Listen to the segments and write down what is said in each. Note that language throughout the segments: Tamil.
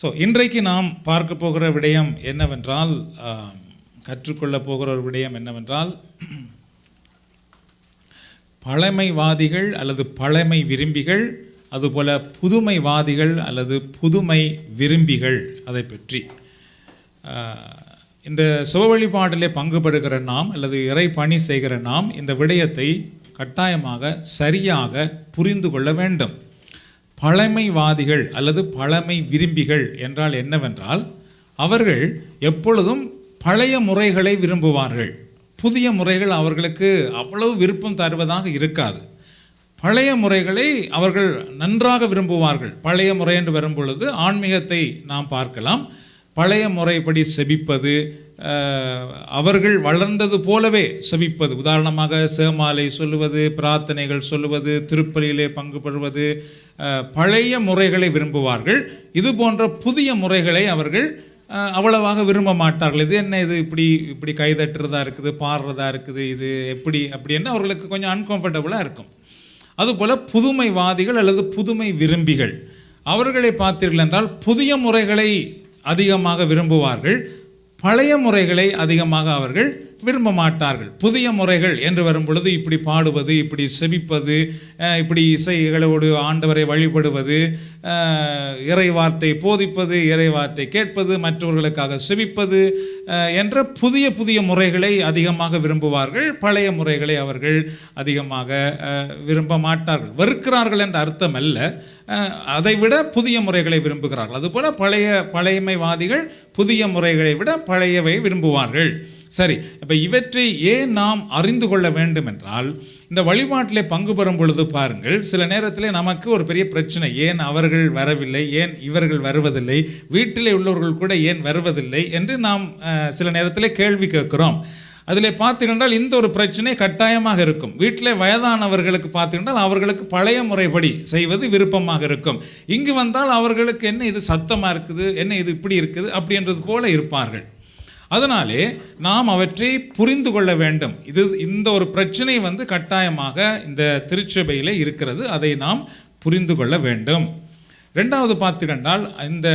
ஸோ இன்றைக்கு நாம் பார்க்க போகிற விடயம் என்னவென்றால் கற்றுக்கொள்ளப் போகிற ஒரு விடயம் என்னவென்றால் பழமைவாதிகள் அல்லது பழமை விரும்பிகள் அதுபோல் புதுமைவாதிகள் அல்லது புதுமை விரும்பிகள் அதை பற்றி. இந்த சுப வழிபாட்டிலே பங்கு பெறுகிற நாம் அல்லது இறை பணி செய்கிற நாம் இந்த விடயத்தை கட்டாயமாக சரியாக புரிந்து கொள்ள வேண்டும். பழமைவாதிகள் அல்லது பழமை விரும்பிகள் என்றால் என்னவென்றால் அவர்கள் எப்பொழுதும் பழைய முறைகளை விரும்புவார்கள். புதிய முறைகள் அவர்களுக்கு அவ்வளவு விருப்பம் தருவதாக இருக்காது. பழைய முறைகளை அவர்கள் நன்றாக விரும்புவார்கள். பழைய முறை என்று வரும் பொழுது ஆன்மீகத்தை நாம் பார்க்கலாம். பழைய முறைப்படி செபிப்பது அவர்கள் வளர்ந்தது போலவே செபிப்பது. உதாரணமாக சேமாலை சொல்லுவது பிரார்த்தனைகள் சொல்லுவது திருப்பலியிலே பங்கு பெறுவது பழைய முறைகளை விரும்புவார்கள். இது போன்ற புதிய முறைகளை அவர்கள் அவ்வளவாக விரும்ப மாட்டார்கள். இது என்ன இது இப்படி இப்படி கைதட்டுறதா இருக்குது பாடுறதா இருக்குது இது எப்படி அப்படின்னு அவர்களுக்கு கொஞ்சம் அன்கம்ஃபர்டபுளாக இருக்கும். அதுபோல் புதுமைவாதிகள் அல்லது புதுமை விரும்பிகள் அவர்களை பார்த்தீர்கள் என்றால் புதிய முறைகளை அதிகமாக விரும்புவார்கள். பழைய முறைகளை அதிகமாக அவர்கள் விரும்ப மாட்டார்கள் புதிய முறைகள் என்று வரும் பொழுது இப்படி பாடுவது இப்படி செபிப்பது இப்படி இசைகளோடு ஆண்டவரை வழிபடுவது இறைவார்த்தை போதிப்பது இறைவார்த்தை கேட்பது மற்றவர்களுக்காக செபிப்பது என்ற புதிய புதிய முறைகளை அதிகமாக விரும்புவார்கள். பழைய முறைகளை அவர்கள் அதிகமாக விரும்ப மாட்டார்கள் வெறுக்கிறார்கள் என்ற அர்த்தம் அல்ல. அதைவிட புதிய முறைகளை விரும்புகிறார்கள். அதுபோல பழைய பழையமைவாதிகள் புதிய முறைகளை விட பழையவை விரும்புவார்கள். சரி இப்போ இவற்றை ஏன் நாம் அறிந்து கொள்ள வேண்டும் என்றால் இந்த வழிபாட்டிலே பங்கு பெறும் பொழுது பாருங்கள் சில நேரத்தில் நமக்கு ஒரு பெரிய பிரச்சனை ஏன் அவர்கள் வரவில்லை ஏன் இவர்கள் வருவதில்லை வீட்டிலே உள்ளவர்கள் கூட ஏன் வருவதில்லை என்று நாம் சில நேரத்தில் கேள்வி கேட்கிறோம். அதில் பார்த்தீங்கன்றால் இந்த ஒரு பிரச்சனை கட்டாயமாக இருக்கும். வீட்டில் வயதானவர்களுக்கு பார்த்தீங்கன்றால் அவர்களுக்கு பழைய முறைப்படி செய்வது விருப்பமாக இருக்கும். இங்கு வந்தால் அவர்களுக்கு என்ன இது சத்தமாக இருக்குது என்ன இது இப்படி இருக்குது அப்படின்றது போல இருப்பார்கள். அதனாலே நாம் அவற்றை புரிந்து கொள்ள வேண்டும். இது இந்த ஒரு பிரச்சனை வந்து கட்டாயமாக இந்த திருச்சபையில் இருக்கிறது. அதை நாம் புரிந்து கொள்ள வேண்டும். ரெண்டாவது பார்த்துக்கண்டால் இந்த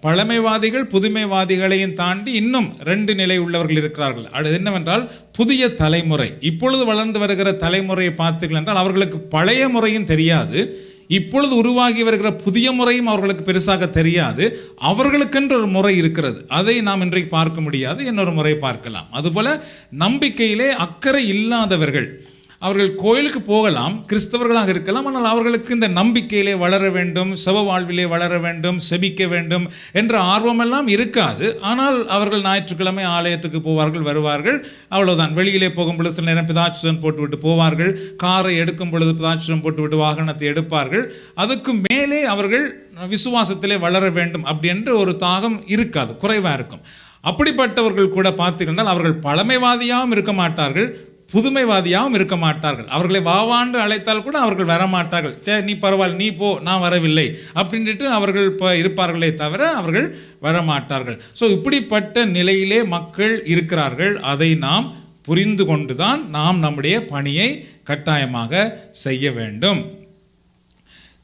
பழமைவாதிகள் புதுமைவாதிகளையும் தாண்டி இன்னும் ரெண்டு நிலை உள்ளவர்கள் இருக்கிறார்கள். அது என்னவென்றால் புதிய தலைமுறை. இப்பொழுது வளர்ந்து வருகிற தலைமுறையை பார்த்தீர்கள் என்றால் அவர்களுக்கு பழைய முறையும் தெரியாது. இப்பொழுது உருவாகி வருகிற புதிய முறையும் அவர்களுக்கு பெருசாக தெரியாது. அவர்களுக்கென்று ஒரு முறை இருக்கிறது. அதை நாம் இன்றைக்கு பார்க்க முடியாது. இன்னொரு முறை பார்க்கலாம். அதுபோல நம்பிக்கையிலே அக்கறை இல்லாதவர்கள் அவர்கள் கோயிலுக்கு போகலாம் கிறிஸ்தவர்களாக இருக்கலாம் ஆனால் அவர்களுக்கு இந்த நம்பிக்கையிலே வளர வேண்டும் செவ வாழ்விலே வளர வேண்டும் செபிக்க வேண்டும் என்ற ஆர்வமெல்லாம் இருக்காது. ஆனால் அவர்கள் ஞாயிற்றுக்கிழமை ஆலயத்துக்கு போவார்கள் வருவார்கள். அவ்வளோதான் வெளியிலே போகும் பொழுது சில நேரம் பிதாச்சுதன் போட்டுவிட்டு போவார்கள். காரை எடுக்கும் பொழுது பிதாட்சம் போட்டுவிட்டு வாகனத்தை எடுப்பார்கள். அதுக்கு மேலே அவர்கள் விசுவாசத்திலே வளர வேண்டும் அப்படின்ற ஒரு தாகம் இருக்காது குறைவாக இருக்கும். அப்படிப்பட்டவர்கள் கூட பார்த்தீங்கன்னா அவர்கள் பழமைவாதியாகவும் இருக்க மாட்டார்கள். புதுமைவாதியாகவும் இருக்க மாட்டார்கள். அவர்களை வாவான்று அழைத்தால் கூட அவர்கள் வரமாட்டார்கள். சே நீ பரவாயில்ல நீ போ நான் வரவில்லை அப்படின்ட்டு அவர்கள் இப்போ இருப்பார்களே தவிர அவர்கள் வரமாட்டார்கள். ஸோ இப்படிப்பட்ட நிலையிலே மக்கள் இருக்கிறார்கள். அதை நாம் புரிந்து கொண்டு தான் நாம் நம்முடைய பணியை கட்டாயமாக செய்ய வேண்டும்.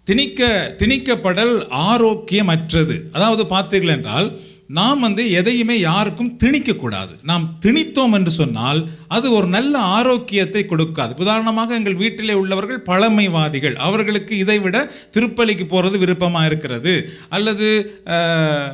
திணிக்க திணிக்கப்படல் ஆரோக்கியமற்றது. அதாவது பார்த்தீர்கள் என்றால் நாம் வந்து எதையுமே யாருக்கும் திணிக்கக்கூடாது. நாம் திணித்தோம் என்று சொன்னால் அது ஒரு நல்ல ஆரோக்கியத்தை கொடுக்காது. உதாரணமாக எங்கள் வீட்டிலே உள்ளவர்கள் பழமைவாதிகள். அவர்களுக்கு இதைவிட திருப்பலிக்கு போகிறது விருப்பமாக இருக்கிறது. அல்லது அஹ்,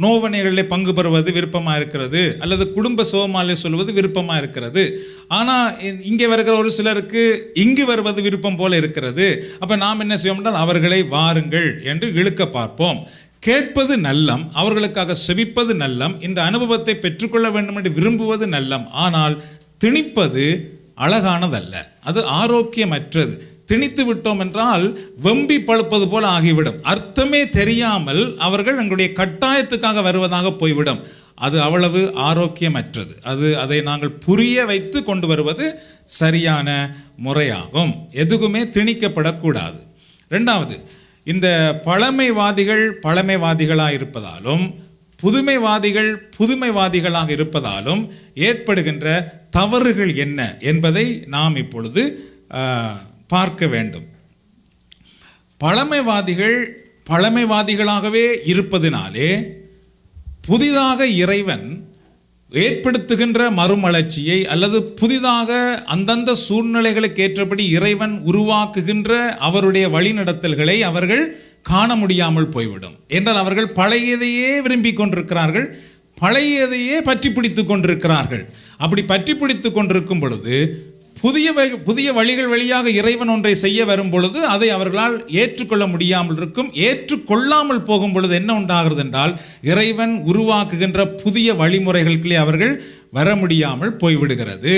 நோவனைகளிலே பங்கு பெறுவது விருப்பமாக இருக்கிறது. அல்லது குடும்ப சோமாலே சொல்வது விருப்பமாக இருக்கிறது. ஆனால் இங்கே வருகிற ஒரு சிலருக்கு இங்கு வருவது விருப்பம் போல இருக்கிறது. அப்போ நாம் என்ன செய்வோம் என்றால் அவர்களை வாருங்கள் என்று இழுக்க பார்ப்போம். கேட்பது நல்லம் அவர்களுக்காக செபிப்பது நல்லம் இந்த அனுபவத்தை பெற்றுக்கொள்ள வேண்டும் என்று விரும்புவது நல்லம். ஆனால் திணிப்பது அழகானதல்ல. அது ஆரோக்கியமற்றது. திணித்து விட்டோம் என்றால் வெம்பி பழுப்பது போல ஆகிவிடும். அர்த்தமே தெரியாமல் அவர்கள் எங்களுடைய கட்டாயத்துக்காக வருவதாக போய்விடும். அது அவ்வளவு ஆரோக்கியமற்றது. அது அதை நாங்கள் புரிய வைத்து கொண்டு வருவது சரியான முறையாகும். எதுவுமே திணிக்கப்படக்கூடாது. ரெண்டாவது இந்த பழமைவாதிகள் பழமைவாதிகளாக இருப்பதாலும் புதுமைவாதிகள் புதுமைவாதிகளாக இருப்பதாலும் ஏற்படுகின்ற தவறுகள் என்ன என்பதை நாம் இப்பொழுது பார்க்க வேண்டும். பழமைவாதிகள் பழமைவாதிகளாகவே இருப்பதினாலே புதிதாக இறைவன் ஏற்படுத்துகின்ற மறுமலர்ச்சியை அல்லது புதிதாக அந்தந்த சூழ்நிலைகளுக்கு ஏற்றபடி இறைவன் உருவாக்குகின்ற அவருடைய வழிநடத்தல்களை அவர்கள் காண முடியாமல் போய்விடும். என்றால் அவர்கள் பழையதையே விரும்பிக் கொண்டிருக்கிறார்கள் பழையதையே பற்றி பிடித்துக் கொண்டிருக்கிறார்கள். அப்படி பற்றி பிடித்துக் கொண்டிருக்கும் பொழுது புதிய புதிய வழிகள் வழியாக இறைவன் ஒன்றை செய்ய வரும் பொழுது அதை அவர்களால் ஏற்றுக்கொள்ள முடியாமல் இருக்கும் ஏற்றுக்கொள்ளாமல் போகும் பொழுது என்ன உண்டாகிறது என்றால் இறைவன் உருவாக்குகின்ற புதிய வழிமுறைகளுக்குள்ளே அவர்கள் வர முடியாமல் போய்விடுகிறது.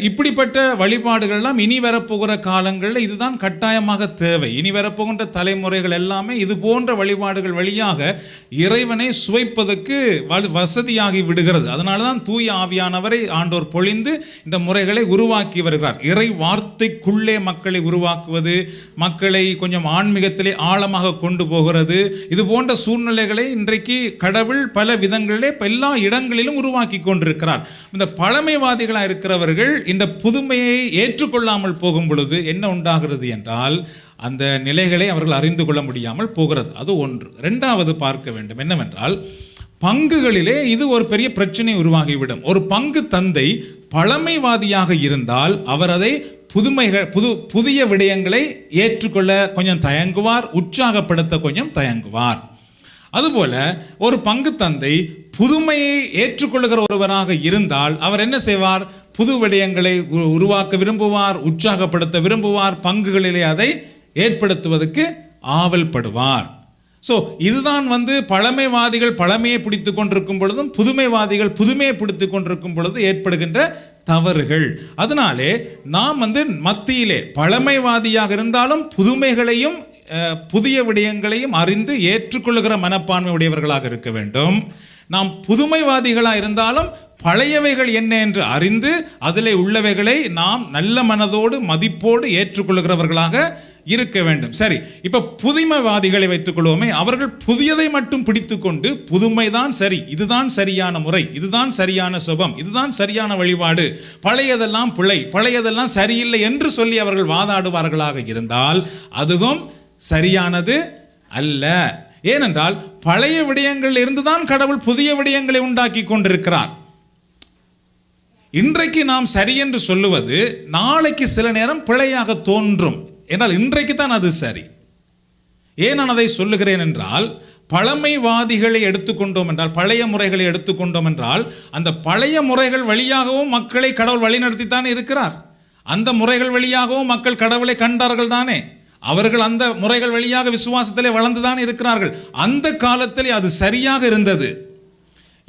இப்படிப்பட்ட வழிபாடுகள்லாம் இனி வரப்போகிற காலங்களில் இதுதான் கட்டாயமாக தேவை. இனி வரப்போகின்ற தலைமுறைகள் எல்லாமே இது போன்ற வழிபாடுகள் வழியாக இறைவனை சுவைப்பதற்கு வ- வசதியாகி விடுகிறது. அதனால தான் தூய ஆவியானவரை ஆண்டோர் பொழிந்து இந்த முறைகளை உருவாக்கி வருகிறார். இறை வார்த்தைக்குள்ளே மக்களை உருவாக்குவது மக்களை கொஞ்சம் ஆன்மீகத்திலே ஆழமாக கொண்டு போகிறது இது போன்ற சூழ்நிலைகளை இன்றைக்கு கடவுள் பல விதங்களிலே எல்லா இடங்களிலும் உருவாக்கி கொண்டிருக்கிறார். இந்த பழமைவாதிகளாக இருக்கிறவர்கள் இந்த புதுமையை ஏற்றுக்கொள்ளாமல் போகும் பொழுது என்ன உண்டாகிறது என்றால் அந்த நிலைகளை அவர்கள் அறிந்து கொள்ள முடியாமல் போகிறது. அது ஒன்று. ரெண்டாவது பார்க்க வேண்டும் என்னவென்றால் பங்குகளிலே இது ஒரு பெரிய பிரச்சனை உருவாகிவிடும். ஒரு பங்கு தந்தை பழமைவாதியாக இருந்தால் அவர் அதை புதுமைகள் புது புதிய விடயங்களை ஏற்றுக்கொள்ள கொஞ்சம் தயங்குவார் உற்சாகப்படுத்த கொஞ்சம் தயங்குவார். அதுபோல ஒரு பங்கு தந்தை புதுமையை ஏற்றுக்கொள்கிற ஒருவராக இருந்தால் அவர் என்ன செய்வார்? புது விடயங்களை உ- உருவாக்க விரும்புவார் உற்சாகப்படுத்த விரும்புவார் பங்குகளிலே அதை ஏற்படுத்துவதற்கு ஆவல்படுவார். ஸோ இதுதான் வந்து பழமைவாதிகள் பழமையை பிடித்து கொண்டிருக்கும் பொழுதும் புதுமைவாதிகள் புதுமையை பிடித்து கொண்டிருக்கும் பொழுது ஏற்படுகின்ற தவறுகள். அதனாலே நாம் வந்து மத்தியிலே பழமைவாதியாக இருந்தாலும் புதுமைகளையும் புதிய விடயங்களையும் அறிந்து ஏற்றுக்கொள்ளுகிற மனப்பான்மை உடையவர்களாக இருக்க வேண்டும். நாம் புதுமைவாதிகளாக இருந்தாலும் பழையவைகள் என்ன என்று அறிந்து அதிலே உள்ளவைகளை நாம் நல்ல மனதோடு மதிப்போடு ஏற்றுக்கொள்கிறவர்களாக இருக்க வேண்டும். சரி இப்போ புதுமைவாதிகளை வைத்துக் கொள்வோமே அவர்கள் புதியதை மட்டும் பிடித்துக்கொண்டு புதுமைதான் சரி இதுதான் சரியான முறை இதுதான் சரியான சுபம் இதுதான் சரியான வழிபாடு பழையதெல்லாம் பிழை பழையதெல்லாம் சரியில்லை என்று சொல்லி அவர்கள் வாதாடுவார்களாக இருந்தால் அதுவும் சரியானது அல்ல. ஏனென்றால் பழைய விடயங்கள் இருந்துதான் கடவுள் புதிய விடயங்களை உண்டாக்கி கொண்டிருக்கிறார். இன்றைக்கு நாம் சரி என்று சொல்லுவது நாளைக்கு சில நேரம் பிழையாக தோன்றும். என்றால் இன்றைக்கு தான் அது சரி. ஏன் நான் அதை சொல்லுகிறேன் என்றால் பழமைவாதிகளை எடுத்துக்கொண்டோம் என்றால் பழைய முறைகளை எடுத்துக்கொண்டோம் என்றால் அந்த பழைய முறைகள் வழியாகவும் மக்களை கடவுள் வழிநடத்தித்தான் இருக்கிறார். அந்த முறைகள் வழியாகவும் மக்கள் கடவுளை கண்டார்கள் தானே. அவர்கள் அந்த முறைகள் வழியாக விசுவாசத்திலே வளர்ந்துதான் இருக்கிறார்கள். அந்த காலத்திலே அது சரியாக இருந்தது.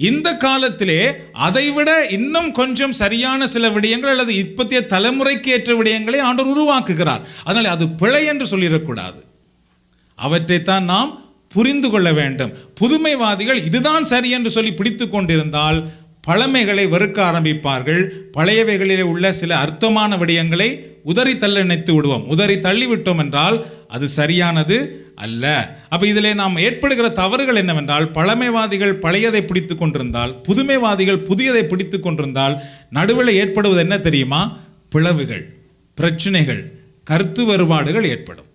இந்த காலத்திலே அதைவிட இன்னும் கொஞ்சம் சரியான சில விடயங்கள் அல்லது இப்பத்திய தலைமுறைக்கு ஏற்ற விடயங்களை ஆண்டவர் உருவாக்குகிறார். அதனால் அது பிழை என்று சொல்லிடக்கூடாது. அவற்றைத்தான் நாம் புரிந்து கொள்ள வேண்டும். புதுமைவாதிகள் இதுதான் சரி என்று சொல்லி பிடித்து கொண்டிருந்தால் பழமைகளை வெறுக்க ஆரம்பிப்பார்கள். பழையவைகளிலே உள்ள சில அர்த்தமான விடயங்களை உதறி தள்ள நினைத்து விடுவோம். உதறி தள்ளிவிட்டோம் என்றால் அது சரியானது அல்ல. அப்போ இதில் நாம் ஏற்படுகிற தவறுகள் என்னவென்றால் பழமைவாதிகள் பழையதை பிடித்து கொண்டிருந்தால் புதுமைவாதிகள் புதியதை பிடித்து கொண்டிருந்தால் நடுவில் ஏற்படுவது என்ன தெரியுமா? பிளவுகள் பிரச்சனைகள் கருத்து வேறுபாடுகள் ஏற்படும்.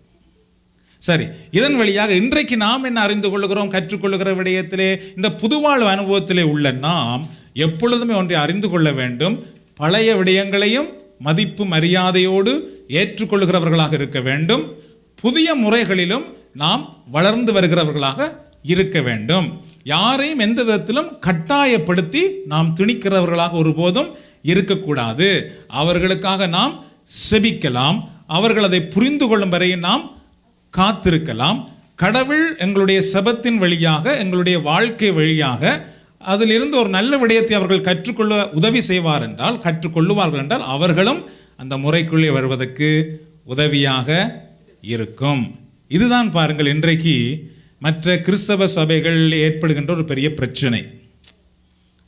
சரி இதன் வழியாக இன்றைக்கு நாம் என்ன அறிந்து கொள்கிறோம் கற்றுக்கொள்கிற விடயத்திலே இந்த புதுவாழ்வு அனுபவத்திலே உள்ள நாம் எப்பொழுதுமே ஒன்றை அறிந்து கொள்ள வேண்டும். பழைய விடயங்களையும் மதிப்பு மரியாதையோடு ஏற்றுக்கொள்கிறவர்களாக இருக்க வேண்டும். புதிய முறைகளிலும் நாம் வளர்ந்து வருகிறவர்களாக இருக்க வேண்டும். யாரையும் எந்த விதத்திலும் கட்டாயப்படுத்தி நாம் திணிக்கிறவர்களாக ஒருபோதும் இருக்கக்கூடாது. அவர்களுக்காக நாம் செபிக்கலாம். அவர்கள் அதை புரிந்து கொள்ளும் வரை நாம் காத்திருக்கலாம். கடவுள் எங்களுடைய செபத்தின் வழியாக எங்களுடைய வாழ்க்கை வழியாக அதிலிருந்து ஒரு நல்ல விடயத்தை அவர்கள் கற்றுக்கொள்ள உதவி செய்வார் என்றால் கற்றுக்கொள்ளுவார்கள் என்றால் அவர்களும் அந்த முறைக்குள்ளே வருவதற்கு உதவியாக இருக்கும். இதுதான் பாருங்கள் இன்றைக்கு மற்ற கிறிஸ்தவ சபைகளில் ஏற்படுகின்ற ஒரு பெரிய பிரச்சனை.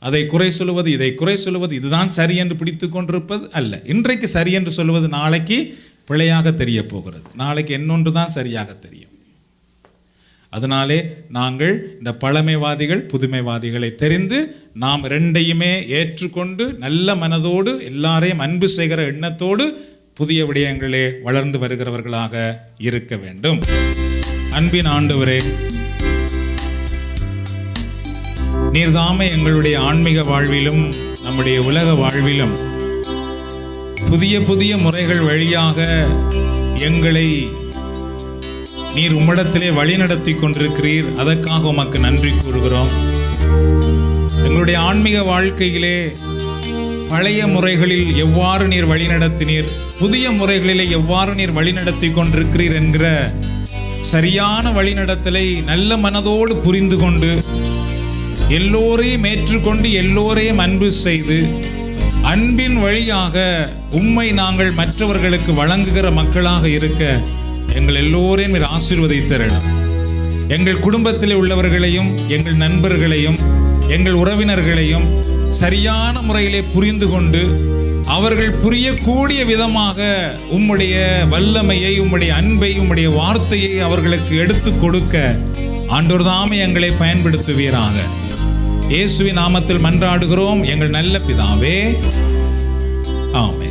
அதை குறை சொல்லுவது இதை குறை சொல்லுவது இதுதான் சரி என்று பிடித்து கொண்டிருப்பது அல்ல. இன்றைக்கு சரி என்று சொல்லுவது நாளைக்கு பிழையாக தெரிய போகிறது. நாளைக்கு இன்னொன்று தான் சரியாக தெரியும். அதனாலே நாங்கள் இந்த பழமைவாதிகள் புதுமைவாதிகளை தெரிந்து நாம் ரெண்டையுமே ஏற்றுக்கொண்டு நல்ல மனதோடு எல்லாரையும் அன்பு செய்கிற எண்ணத்தோடு புதிய விடயங்களே வளர்ந்து வருகிறவர்களாக இருக்க வேண்டும். அன்பின் ஆண்டவரே நீர்தாமே எங்களுடைய ஆன்மீக வாழ்விலும் நம்முடைய உலக வாழ்விலும். புதிய புதிய முறைகள் வழியாக எங்களை நீர் உம்மிடத்திலே வழிநடத்தி கொண்டிருக்கிறீர். அதற்காக உமக்கு நன்றி கூறுகிறோம். எங்களுடைய ஆன்மீக வாழ்க்கையிலே பழைய முறைகளில் எவ்வாறு நீர் வழிநடத்தினீர்? புதிய முறைகளிலே எவ்வாறு நீர் வழிநடத்தி கொண்டிருக்கிறீர் என்கிற சரியான வழிநடத்தலை நல்ல மனதோடு புரிந்து கொண்டு எல்லோரையும் ஏற்றுக்கொண்டு எல்லோரையும் அன்பு செய்து அன்பின் வழியாக உம்மை நாங்கள் மற்றவர்களுக்கு வழங்குகிற மக்களாக இருக்க எங்கள் எல்லோரையும் ஆசீர்வதித்தரலாம் எங்கள் குடும்பத்தில் உள்ளவர்களையும் எங்கள் நண்பர்களையும் எங்கள் உறவினர்களையும் சரியான முறையிலே புரிந்து கொண்டு அவர்கள் புரியக்கூடிய விதமாக உம்முடைய வல்லமையை உம்முடைய அன்பை உம்முடைய வார்த்தையை அவர்களுக்கு எடுத்து கொடுக்க ஆண்டோர் தாமே எங்களை பயன்படுத்துவீராக. இயேசுவின் நாமத்தில் மன்றாடுகிறோம். எங்கள் நல்ல பிதாவே. ஆமே